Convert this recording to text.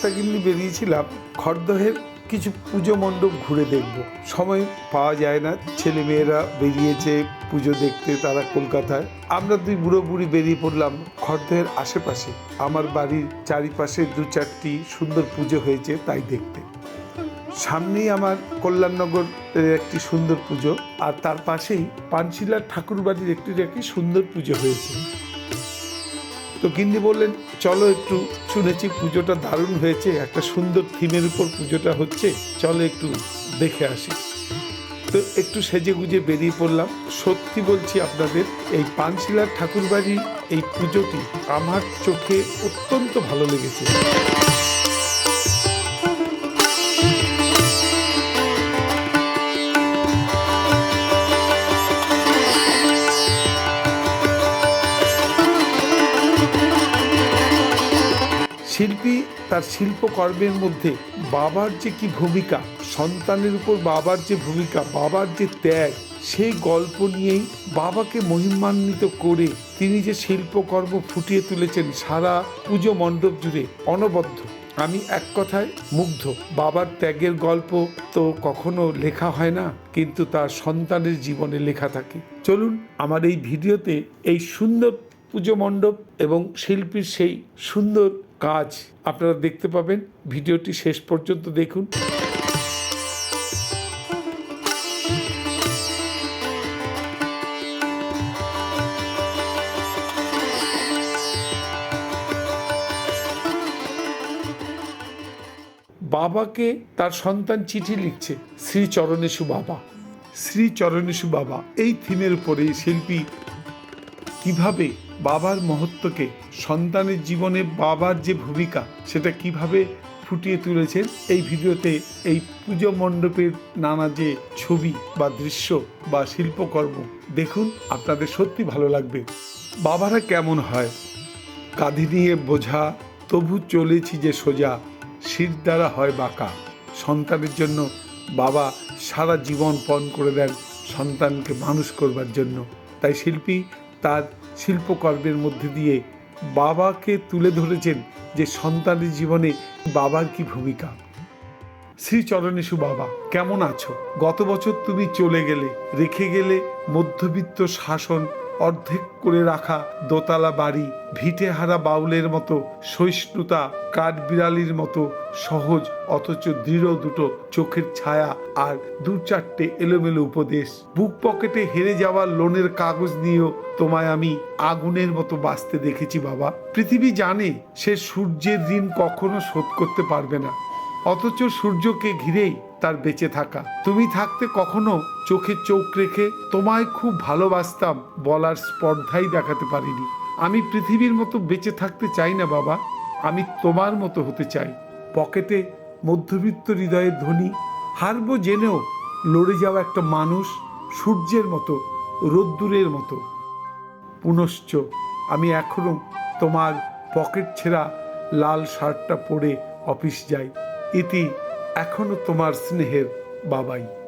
কর্তাগিন্নি বেরিয়েছিলাম, খড়দহের কিছু পুজো মণ্ডপ ঘুরে দেখব। সময় পাওয়া যায় না ছেলে মেয়েরা বেরিয়েছে পুজো দেখতে তারা কলকাতায়। আমরা দুই বুড়ো বুড়ি বেরিয়ে পড়লাম খড়দহের আশেপাশে। আমার বাড়ির চারিপাশে দু চারটি সুন্দর পুজো হয়েছে তাই দেখতে। সামনেই আমার কল্যাণনগর একটি সুন্দর পুজো, আর তার পাশেই পানশিলার ঠাকুরবাড়ির একটি একটি সুন্দর পুজো হয়েছে। তো গিন্নি বললেন, চলো একটু শুনেছি পুজোটা দারুণ হয়েছে, একটা সুন্দর থিমের উপর পুজোটা হচ্ছে, চলো একটু দেখে আসি। তো একটু সেজে গুজে বেরিয়ে পড়লাম। সত্যি বলছি আপনাদের, এই পানশিলার ঠাকুরবাড়ির এই পুজোটি আমার চোখে অত্যন্ত ভালো লেগেছে। তার শিল্পকর্মের মধ্যে বাবার যে কি ভূমিকা, সন্তানের উপর বাবার যে ভূমিকা, বাবার যে ত্যাগ, সেই গল্প নিয়েই বাবাকে মহিমান্বিত করে তিনি যে শিল্পকর্ম ফুটিয়ে তুলেছেন সারা পুজো মণ্ডপ জুড়ে অনবদ্য। আমি এক কথায় মুগ্ধ। বাবার ত্যাগের গল্প তো কখনো লেখা হয় না, কিন্তু তার সন্তানের জীবনে লেখা থাকে। চলুন আমার এই ভিডিওতে এই সুন্দর পুজো মণ্ডপ এবং শিল্পীর সেই সুন্দর কাজ আপনারা দেখতে পাবেন। ভিডিওটি শেষ পর্যন্ত দেখুন। বাবাকে তার সন্তান চিঠি লিখছে শ্রী চরণেশু বাবা। শ্রী চরণেশু বাবা, এই থিমের উপরে শিল্পী কীভাবে বাবার মহত্বকে সন্তানের জীবনে বাবার যে ভূমিকা, সেটা কীভাবে ফুটিয়ে তুলেছেন, এই ভিডিওতে এই পুজো মণ্ডপের নানা যে ছবি বা দৃশ্য বা শিল্পকর্ম, দেখুন, আপনাদের সত্যি ভালো লাগবে। বাবারা কেমন হয়? কাঁধি নিয়ে বোঝা, তবু চলেছি যে সোজা, শির দ্বারা হয় বাঁকা। সন্তানের জন্য বাবা সারা জীবন পণ করে দেন সন্তানকে মানুষ করবার জন্য। তাই শিল্পী তার শিল্পকর্মের মধ্যে দিয়ে বাবাকে তুলে ধরেছেন যে সন্তানের জীবনে বাবার কি ভূমিকা। শ্রীচরণেশু বাবা, কেমন আছো? গত বছর তুমি চলে গেলে, রেখে গেলে মধ্যবিত্ত শাসন অর্ধেক করে রাখা দোতলা বাড়ি ভিটে হারা বাউলের মতো সহিষ্ণুতা, কাঠবিড়ালির মতো সহজ, অথচ দৃঢ় দুটো চোখের ছায়া আর দু চারটে এলোমেলো উপদেশ। বুক পকেটে হেরে যাওয়া লোনের কাগজ নিয়েও তোমায় আমি আগুনের মতো বাঁচতে দেখেছি বাবা। পৃথিবী জানে সে সূর্যের ঋণ কখনো শোধ করতে পারবে না। অথচ সূর্যকে ঘিরেই তার বেঁচে থাকা। তুমি থাকতে কখনো চোখে চোখ রেখে তোমায় খুব ভালোবাসতাম বলার স্পর্ধাই দেখাতে পারিনি। আমি পৃথিবীর মতো বেঁচে থাকতে চাই না বাবা, আমি তোমার মতো হতে চাই। পকেটে মধ্যবিত্ত হৃদয়ের ধ্বনি, হারবো জেনেও লড়ে যাওয়া একটা মানুষ সূর্যের মতো, রোদ্দুরের মতো। পুনশ্চ আমি এখনও তোমার পকেট ছেঁড়া লাল শার্টটা পরে অফিস যাই। ইতি এখনও তোমার স্নেহের বাবাই।